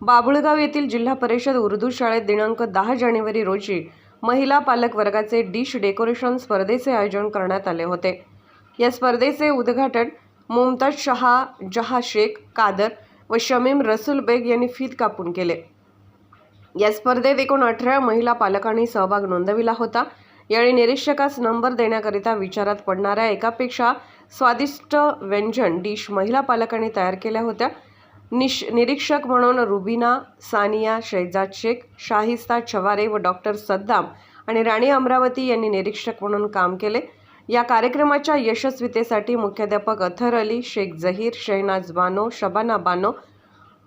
बाबुळगाव येथील जिल्हा परिषद उर्दू शाळेत दिनांक दहा जानेवारी रोजी महिला पालक वर्गाचे डिश डेकोरेशन स्पर्धेचे आयोजन करण्यात आले होते. या स्पर्धेचे उद्घाटन मुमताज शहा जहा शेख कादर व शमीम रसूल बेग यांनी फीत कापून केले. या स्पर्धेत एकूण अठरा महिला पालकांनी सहभाग नोंदविला होता. यावेळी निरीक्षकास नंबर देण्याकरिता विचारात पडणाऱ्या एकापेक्षा स्वादिष्ट व्यंजन डिश महिला पालकांनी तयार केल्या होत्या. निश निरीक्षक म्हणून रुबिना सानिया शैजाद शेख शाहिस्ता छवारे व डॉक्टर सद्दाम आणि राणी अमरावती यांनी निरीक्षक म्हणून काम केले. या कार्यक्रमाच्या यशस्वीतेसाठी मुख्याध्यापक अथर अली शेख जहीर शहनाज बानो शबाना बानो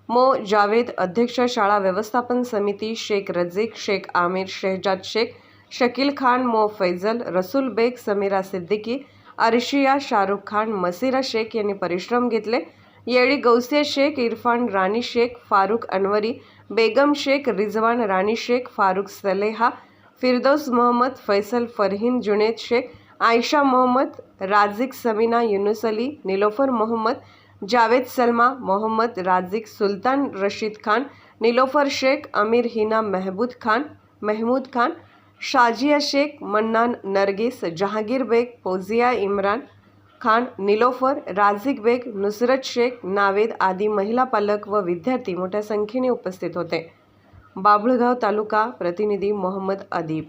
मो. जावेद अध्यक्ष शाळा व्यवस्थापन समिती शेख रझीक शेख आमिर शेहजाद शेख शकील खान मो. फैजल रसूल बेग समीरा सिद्दीकी अर्शिया शाहरुख खान मसिरा शेख यांनी परिश्रम घेतले. यावेळी गौसिया शेख इरफान राणी शेख फारुख अनवरी बेगम शेख रिजवान राणी शेख फारुख सलेहा फिरदौस मोहम्मद फैसल फरहीन जुनेद शेख आयशा मोहम्मद राजिक समीना युनुस अली निलोफर मोहम्मद जावेद सलमा मोहम्मद राजिक सुलतान रशीद खान निलोफर शेख अमीर हिना महबूद खान महमूद खान शाजिया शेख मन्नान नरगिस जहांगीर बेग फौजिया इम्रान खान निलोफर राझिक बेग नुसरत शेख नावेद आदी महिला पालक व विद्यार्थी मोठ्या संख्येने उपस्थित होते. बाभुळगाव तालुका प्रतिनिधी मोहम्मद अदीब